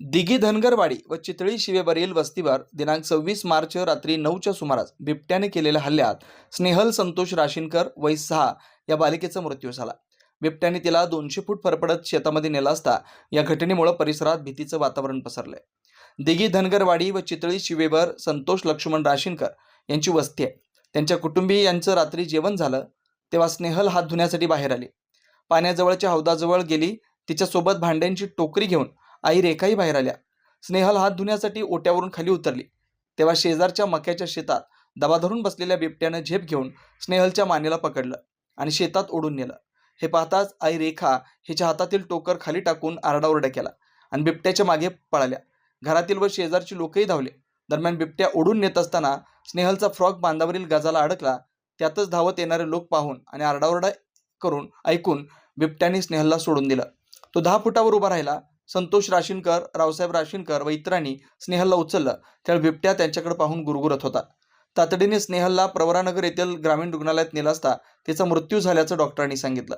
दिघी धनगरवाडी व चितळी शिवेवरील वस्तीवर दिनांक सव्वीस मार्च रात्री नऊच्या सुमारास बिबट्याने केलेल्या हल्ल्यात स्नेहल संतोष राशीनकर वय सहा या बालिकेचा मृत्यू झाला. बिबट्याने तिला दोनशे फूट फरफडत शेतामध्ये नेला असता या घटनेमुळे परिसरात भीतीचं वातावरण पसरलंय. दिघी धनगरवाडी व चितळी शिवेवर संतोष लक्ष्मण राशीनकर यांची वस्ती आहे. त्यांच्या कुटुंबीय यांचं रात्री जेवण झालं तेव्हा स्नेहल हात धुण्यासाठी बाहेर आली. पाण्याजवळच्या हौदाजवळ गेली. तिच्यासोबत भांड्यांची टोकरी घेऊन आई रेखाही बाहेर आल्या. स्नेहल हात धुण्यासाठी ओट्यावरून खाली उतरली. तेव्हा शेजारच्या मक्याच्या शेतात दबा धरून बसलेल्या बिबट्यानं झेप घेऊन स्नेहलच्या मानेला पकडलं आणि शेतात ओढून नेलं. हे पाहताच आई रेखा हिच्या हातातील टोकर खाली टाकून आरडाओरडा केला आणि बिबट्याच्या मागे पळाल्या. घरातील व शेजारची लोकही धावले. दरम्यान बिबट्या ओढून नेत असताना स्नेहलचा फ्रॉक बांधावरील गजाला अडकला. त्यातच धावत येणारे लोक पाहून आणि आरडाओरडा करून ऐकून बिबट्याने स्नेहलला सोडून दिलं. तो दहा फुटावर उभा राहिला. संतोष राशीनकर रावसाहेब राशीनकर व इतरांनी स्नेहलला उचललं. त्यावेळी बिबट्या त्यांच्याकडे पाहून गुरगुरत होता. तातडीने स्नेहलला प्रवरानगर येथील ग्रामीण रुग्णालयात नेलं असता तिचा मृत्यू झाल्याचं डॉक्टरांनी सांगितलं.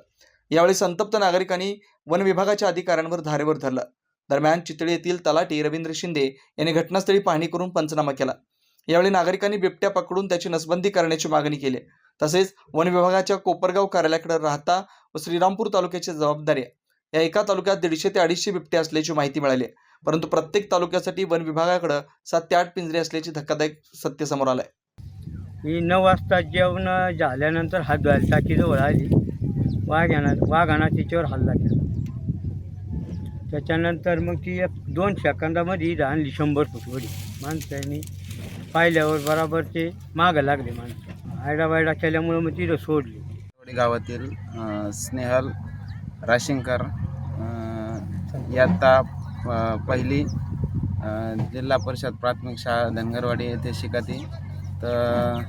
यावेळी संतप्त नागरिकांनी वन विभागाच्या अधिकाऱ्यांवर धारेवर धरलं. दरम्यान चितळी येथील तलाठी रवींद्र शिंदे यांनी घटनास्थळी पाहणी करून पंचनामा केला. यावेळी नागरिकांनी बिबट्या पकडून त्याची नसबंदी करण्याची मागणी केली. तसेच वन विभागाच्या कोपरगाव कार्यालयाकडे राहता व श्रीरामपूर तालुक्याची जबाबदारी आहे. या एका तालुक्यात दीडशे ते अडीचशे बिबटे असल्याची माहिती मिळाली आहे. परंतु प्रत्येक तालुक्यासाठी वन विभागाकडे सात ते आठ पिंजरे असल्याची धक्कादायक सत्य समोर आलंय. मी नऊ वाजता जेवण झाल्यानंतर हात धुवायला टाकीजवळ आली. वाघानं वाघानं तिच्यावर हल्ला केला. त्याच्यानंतर मग ती एक दोन सेकंदामध्ये आणली शंभर फूट वडी. माणसाने पाहिल्यावर बराबर ते मागं लागले माणसं. आयडा वायडा केल्यामुळं मग तिथं सोडली. गावातील स्नेहल राशिंकर यात्ता पहिली जिल्हा परिषद प्राथमिक शाळा धनगरवाडी येथे शिकते. तर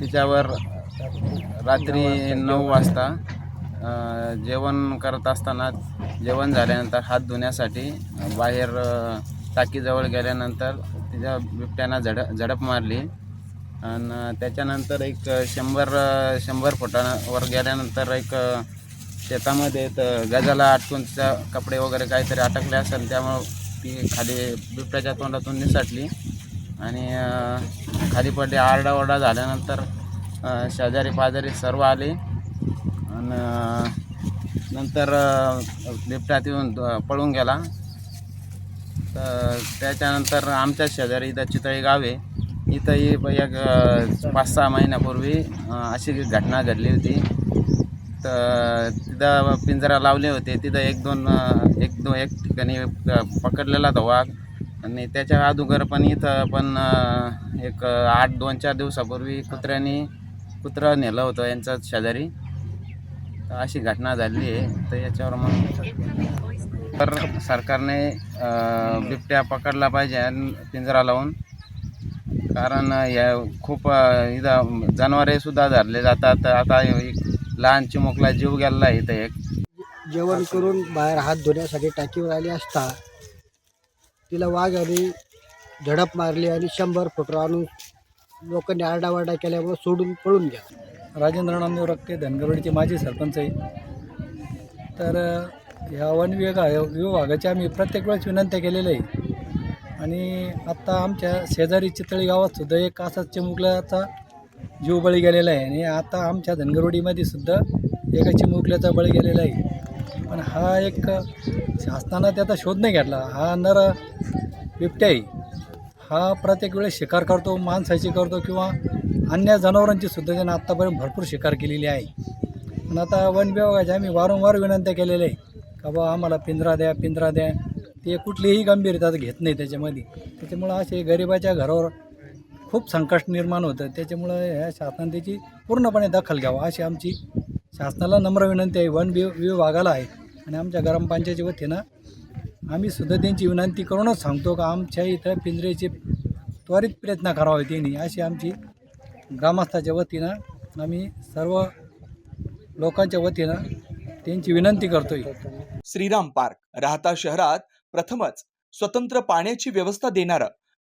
तिच्यावर रात्री नऊ वाजता जेवण करत असताना जेवण झाल्यानंतर हात धुण्यासाठी बाहेर टाकीजवळ गेल्यानंतर तिच्या बिबट्यानं झड झडप मारली. आणि त्याच्यानंतर एक शंभर शंभर फुटावर गेल्यानंतर एक शेतामध्ये तर गजाला अटकून तिचा कपडे वगैरे काहीतरी अटकले असेल त्यामुळं ती खाली बिबट्याच्या तोंडातून निसटली. आणि खाली पडली. आरडाओरडा झाल्यानंतर शेजारी पाजारी सर्व आले. आणि नंतर बिबट्यात येऊन पळून गेला. तर त्याच्यानंतर आमच्या शेजारी इथं चितळी गाव आहे. इथंही एक पाच सहा महिन्यापूर्वी अशी घटना घडली होती. तर तिथं पिंजरा लावले होते. तिथं एक दोन एक दोन एक ठिकाणी पकडलेला होता वाघ. आणि त्याच्या अगोदर पण इथं पण एक आठ दोन चार दिवसापूर्वी कुत्र्याने कुत्रं नेलं होतं यांचा शेजारी. अशी घटना झाली आहे. तर याच्यावर मग तर सरकारने बिबट्या पकडला पाहिजे आणि पिंजरा लावून. कारण या खूप इथं जनावरेसुद्धा धरले जातात. आता एक लहान चिमुकला जीव गेलेला आहे इथं एक. जेवण करून बाहेर हात धुण्यासाठी टाकीवर आली असता तिला वाघाने झडप मारली आणि शंभर फुटवर आणून लोकांनी आरडावारडा केल्यामुळे सोडून पळून गेला. राजेंद्र नामदेव रक्के धनगरवाडीचे माजी सरपंच आहे. तर ह्या वन विभागा विभागाची आम्ही प्रत्येक वेळेस विनंत्या केलेल्या आहे. आणि आत्ता आमच्या शेजारी चितळी गावात सुद्धा एक असाच चिमुकल्याचा जीव बळी गेलेला आहे आणि आता आमच्या धनगरवाडीमध्ये सुद्धा एका चिमुकल्याचा बळी गेलेला आहे. पण हा एक शासनानं त्याचा शोध नाही घेतला. हा नर बिबट्या आहे. हा प्रत्येक वेळेस शिकार करतो माणसाची करतो किंवा अन्य जनावरांची सुद्धा त्यानं आत्तापर्यंत भरपूर शिकार केलेली आहे. पण आता वन विभागाच्या आम्ही वारंवार विनंत्या केलेल्या आहे का बा आम्हाला पिंजरा द्या पिंजरा द्या. ते कुठलीही गंभीरता घेत नाही त्याच्यामध्ये. त्याच्यामुळं असे गरिबाच्या घरावर खूप संकट निर्माण होतं. त्याच्यामुळं ह्या शासनाने त्याची पूर्णपणे दखल घ्यावा अशी आमची शासनाला नम्र विनंती आहे. वन वि विभागाला आहे. आणि आमच्या ग्रामपंचायती वतीनं आम्ही सुद्धा त्यांची विनंती करूनच सांगतो का आमच्या इथं पिंजऱ्याचे त्वरित प्रयत्न करावे त्यांनी अशी आमची ग्रामस्थाच्या वतीनं आम्ही सर्व लोकांच्या वतीनं त्यांची विनंती करतोय. श्रीराम पार्क राहता शहरात प्रथमच स्वतंत्र पाण्याची व्यवस्था देणारं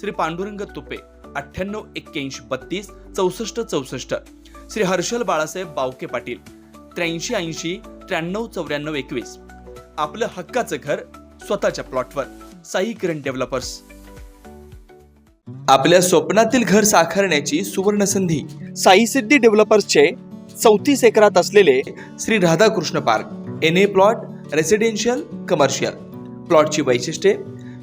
श्री पांडुरंग तुपे अठ्ठ्याण्णव एक्क्याऐंशी बत्तीस चौसष्ट चौसष्ट. श्री हर्षल बाळासाहेब बावके पाटील त्र्याऐंशी ऐंशी त्र्याण्णव चौऱ्याण्णव एकवीस. आपलं हक्काचं घर स्वतःच्या प्लॉटवर. साई किरण डेव्हलपर्स. आपल्या स्वप्नातील घर साकारण्याची सुवर्ण संधी साई सिद्धी डेव्हलपर्सचे चौतीस एकरात असलेले Shri Radhakrishna park N A plot residential commercial. प्लॉटची वैशिष्ट्ये